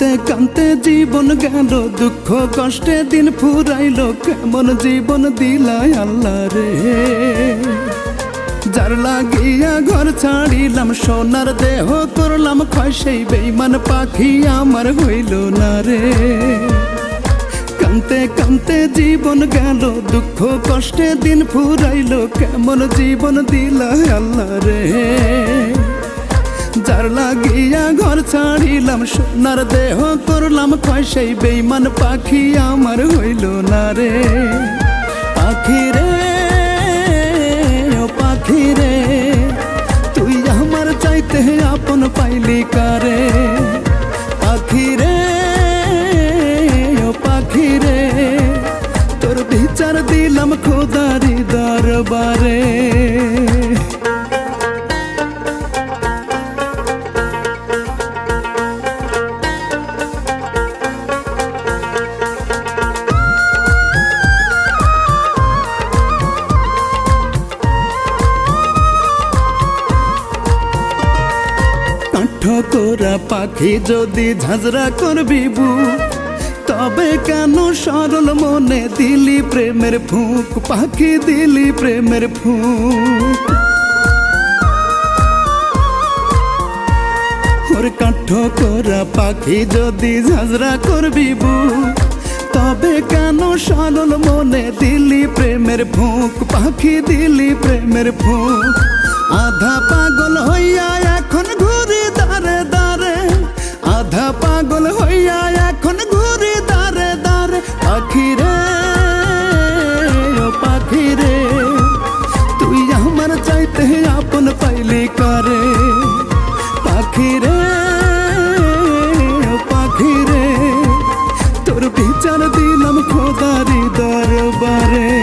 কান্তে কান্তে জীবন গেল, দুঃখ কষ্টে দিন ফুরাইল, কেমন জীবন দিলাই আল্লাহ রে? যার লাগিয়া ঘর ছাড়িলাম, সোনার দেহ করলাম, ক্ষয় সেই বেইমান পাখি আমার হইল না রে। কান্তে কান্তে জীবন গেল, দুঃখ কষ্টে দিন ফুরাইল, কেমন জীবন দিলা আল্লাহ রে? যার লাগিয়া ঘর ছাড়িলাম, সোনার দেহ করলাম ক্ষয় সেই বেইমান পাখি আমার হইল না রে। পাখি রে পাখি রে, তুই আমার চাইতে আপন পাইলি কারে? পাখি রে পাখি রে, তোর বিচার দিলাম খোদারি দরবারে। কাঠ করা পাখি যদি ঝাঁঝরা করবি বুক তবে কেন সরল মনে দিলি প্রেমের ফুক, পাখি দিলি প্রেমের ফুক? ওর কাঠ করা পাখি যদি ঝাঁঝরা করবি বুক তবে কেন সরল মনে দিলি প্রেমের ফুক, পাখি দিলি প্রেমের ফুক? আধা পাগল হইয়া পাগল হইয়া এখন ঘুরে দাঁড়ে দাঁড়ে পাখি রে ও পাখি রে তুই আমার চাইতে আপন পাইলি করে? পাখি রে পাখি রে তোর বিচার দিলাম খোদারি দরবারে।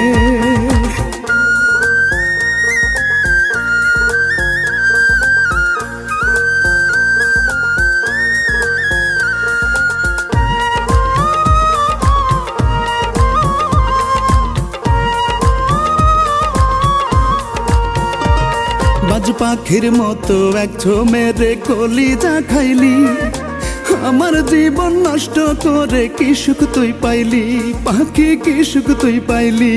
পাখির মতো এক মেরে কলি যা খাইলি। আমার জীবন নষ্ট করে কি সুখ তুই পাইলি? পাখি কি সুখ তুই পাইলি?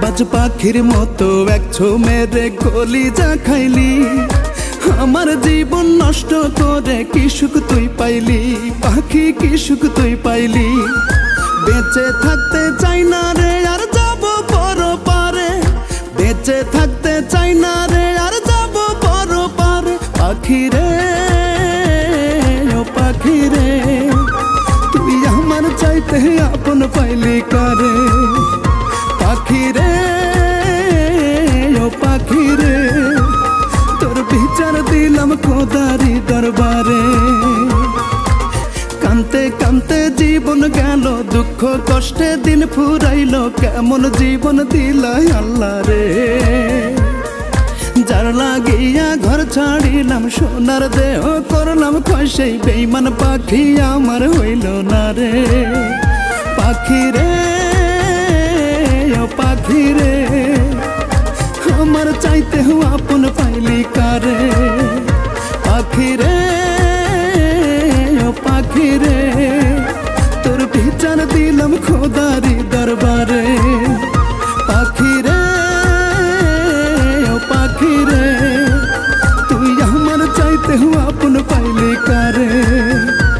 বাজ পাখির মতো এক মেরে কলি যা খাইলি। আমার জীবন নষ্ট করে কি সুখ তুই পাইলি? পাখি কি সুখ তুই পাইলি? বেঁচে থাকতে চাই না পাখি রে ও পাখি রে তুই আমার চাইতে আপন পাইলি করে? পাখি রে ও পাখি রে তোর বিচার দিলাম খোদারি দরবারে। কান্তে কান্তে জীবন গেল, দুঃখ কষ্টে দিন ফুরাইল, কেমন জীবন দিলাই আল্লাহ রে লাগিয়া ঘর ছাড়িলাম, সোনার দেহ করলাম ক্ষয় সেই বেইমান পাখি আমার হইল না রে। পাখি রে পাখি রে, আমার চাইতে আপন পাইলি কারে? পাখি রে পাখি রে, তোর বিচার দিলাম খোদারি